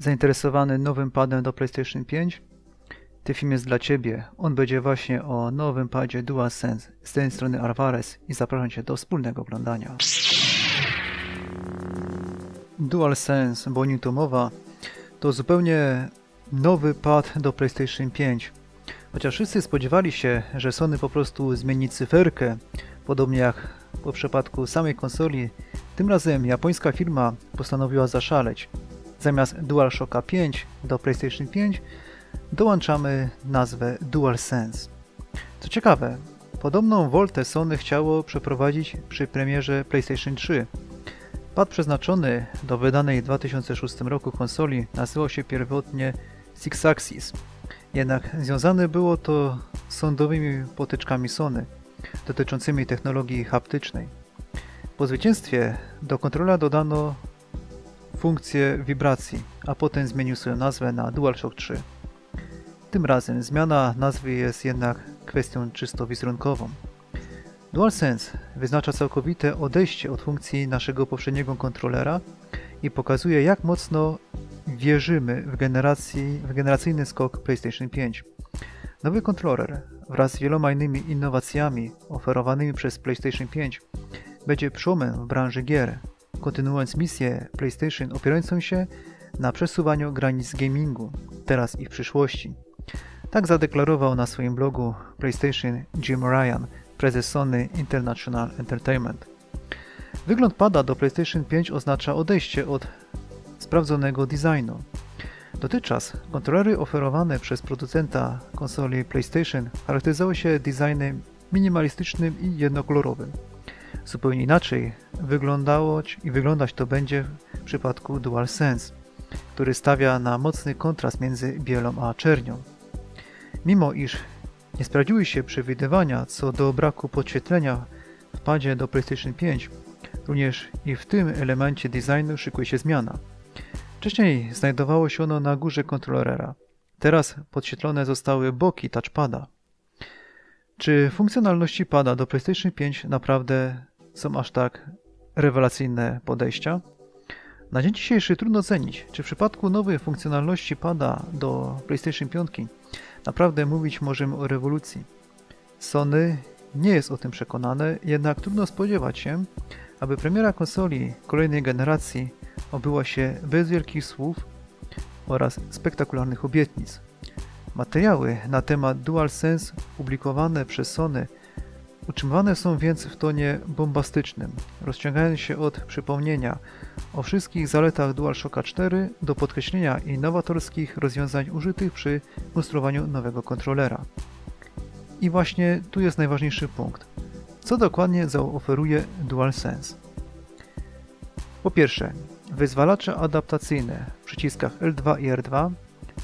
Zainteresowany nowym padem do PlayStation 5? Ten film jest dla Ciebie. On będzie właśnie o nowym padzie DualSense. Z tej strony Alvarez i zapraszam Cię do wspólnego oglądania. DualSense, bo o nim tu mowa, to zupełnie nowy pad do PlayStation 5. Chociaż wszyscy spodziewali się, że Sony po prostu zmieni cyferkę, podobnie jak po przypadku samej konsoli, tym razem japońska firma postanowiła zaszaleć. Zamiast DualShocka 5 do PlayStation 5 dołączamy nazwę DualSense. Co ciekawe, podobną woltę Sony chciało przeprowadzić przy premierze PlayStation 3. Pad przeznaczony do wydanej w 2006 roku konsoli nazywał się pierwotnie Six Axis. Jednak związane było to z sądowymi potyczkami Sony dotyczącymi technologii haptycznej. Po zwycięstwie do kontrola dodano funkcję wibracji, a potem zmienił swoją nazwę na DualShock 3. Tym razem zmiana nazwy jest jednak kwestią czysto wizerunkową. DualSense wyznacza całkowite odejście od funkcji naszego poprzedniego kontrolera i pokazuje jak mocno wierzymy w, generacji, w generacyjny skok PlayStation 5. Nowy kontroler wraz z wieloma innymi innowacjami oferowanymi przez PlayStation 5 będzie przełomem w branży gier, kontynuując misję PlayStation opierającą się na przesuwaniu granic gamingu, teraz i w przyszłości. Tak zadeklarował na swoim blogu PlayStation Jim Ryan, prezes Sony International Entertainment. Wygląd pada do PlayStation 5 oznacza odejście od sprawdzonego designu. Dotychczas kontrolery oferowane przez producenta konsoli PlayStation charakteryzowały się designem minimalistycznym i jednokolorowym. Zupełnie inaczej wyglądało i wyglądać to będzie w przypadku DualSense, który stawia na mocny kontrast między bielą a czernią. Mimo iż nie sprawdziły się przewidywania co do braku podświetlenia w padzie do PlayStation 5, również i w tym elemencie designu szykuje się zmiana. Wcześniej znajdowało się ono na górze kontrolera. Teraz podświetlone zostały boki touchpada. Czy funkcjonalności pada do PlayStation 5 naprawdę są aż tak rewelacyjne podejścia? Na dzień dzisiejszy trudno ocenić, czy w przypadku nowej funkcjonalności pada do PlayStation 5 naprawdę mówić możemy o rewolucji. Sony nie jest o tym przekonane, jednak trudno spodziewać się, aby premiera konsoli kolejnej generacji obyła się bez wielkich słów oraz spektakularnych obietnic. Materiały na temat DualSense publikowane przez Sony utrzymywane są więc w tonie bombastycznym, rozciągając się od przypomnienia o wszystkich zaletach DualShocka 4 do podkreślenia innowatorskich rozwiązań użytych przy konstruowaniu nowego kontrolera. I właśnie tu jest najważniejszy punkt. Co dokładnie zaoferuje DualSense? Po pierwsze, wyzwalacze adaptacyjne w przyciskach L2 i R2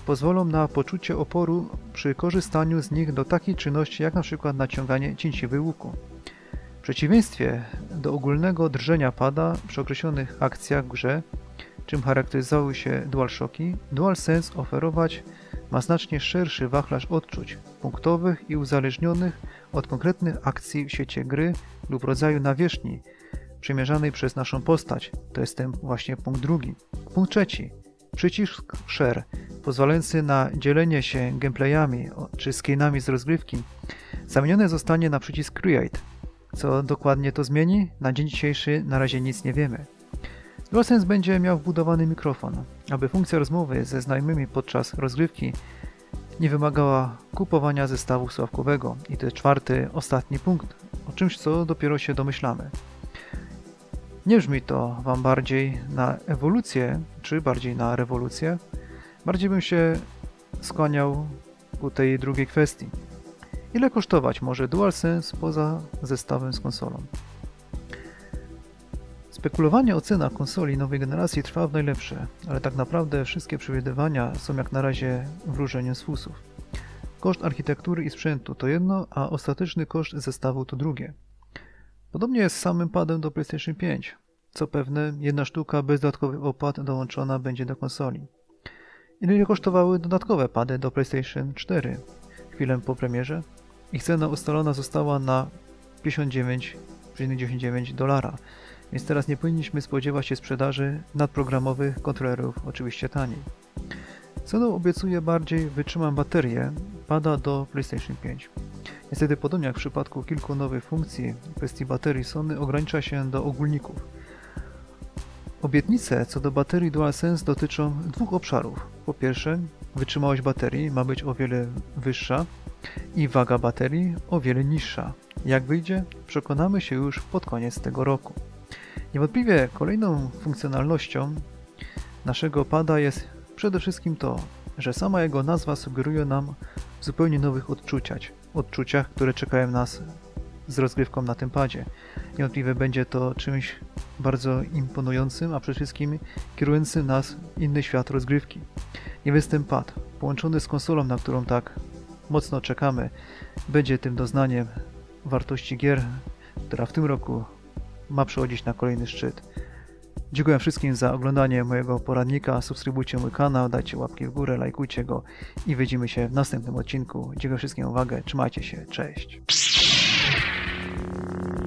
pozwolą na poczucie oporu przy korzystaniu z nich do takiej czynności jak np. naciąganie cięciwy łuku. W przeciwieństwie do ogólnego drżenia pada przy określonych akcjach w grze, czym charakteryzowały się DualShocki, DualSense oferować ma znacznie szerszy wachlarz odczuć punktowych i uzależnionych od konkretnych akcji w świecie gry lub rodzaju nawierzchni przemierzanej przez naszą postać. To jest ten właśnie punkt drugi. Punkt trzeci. Przycisk Share, pozwalający na dzielenie się gameplayami czy skinami z rozgrywki, zamieniony zostanie na przycisk Create. Co dokładnie to zmieni? Na dzień dzisiejszy na razie nic nie wiemy. DualSense będzie miał wbudowany mikrofon, aby funkcja rozmowy ze znajomymi podczas rozgrywki nie wymagała kupowania zestawu sławkowego. I to jest czwarty, ostatni punkt, o czymś co dopiero się domyślamy. Nie brzmi to Wam bardziej na ewolucję, czy bardziej na rewolucję? Bardziej bym się skłaniał ku tej drugiej kwestii. Ile kosztować może DualSense poza zestawem z konsolą? Spekulowanie o cenach konsoli nowej generacji trwa w najlepsze, ale tak naprawdę wszystkie przewidywania są jak na razie wróżeniem z fusów. Koszt architektury i sprzętu to jedno, a ostateczny koszt zestawu to drugie. Podobnie jest z samym padem do PlayStation 5. Co pewne, jedna sztuka bez dodatkowych opłat dołączona będzie do konsoli. Ile kosztowały dodatkowe pady do PlayStation 4 chwilę po premierze? Ich cena ustalona została na 59,99 dolara, więc teraz nie powinniśmy spodziewać się sprzedaży nadprogramowych kontrolerów, oczywiście taniej. Sony obiecuje bardziej wytrzymam baterię pada do PlayStation 5. Niestety podobnie jak w przypadku kilku nowych funkcji w kwestii baterii Sony ogranicza się do ogólników. Obietnice co do baterii DualSense dotyczą dwóch obszarów. Po pierwsze, wytrzymałość baterii ma być o wiele wyższa i waga baterii o wiele niższa. Jak wyjdzie, przekonamy się już pod koniec tego roku. Niewątpliwie kolejną funkcjonalnością naszego pada jest przede wszystkim to, że sama jego nazwa sugeruje nam zupełnie nowych odczuciach, odczuciach, które czekają nas z rozgrywką na tym padzie. Niewątpliwie będzie to czymś bardzo imponującym, a przede wszystkim kierującym nas inny świat rozgrywki. Niewystęp pad, połączony z konsolą, na którą tak mocno czekamy, będzie tym doznaniem wartości gier, która w tym roku ma przechodzić na kolejny szczyt. Dziękuję wszystkim za oglądanie mojego poradnika. Subskrybujcie mój kanał, dajcie łapki w górę, lajkujcie go i widzimy się w następnym odcinku. Dziękuję wszystkim za uwagę. Trzymajcie się. Cześć. Música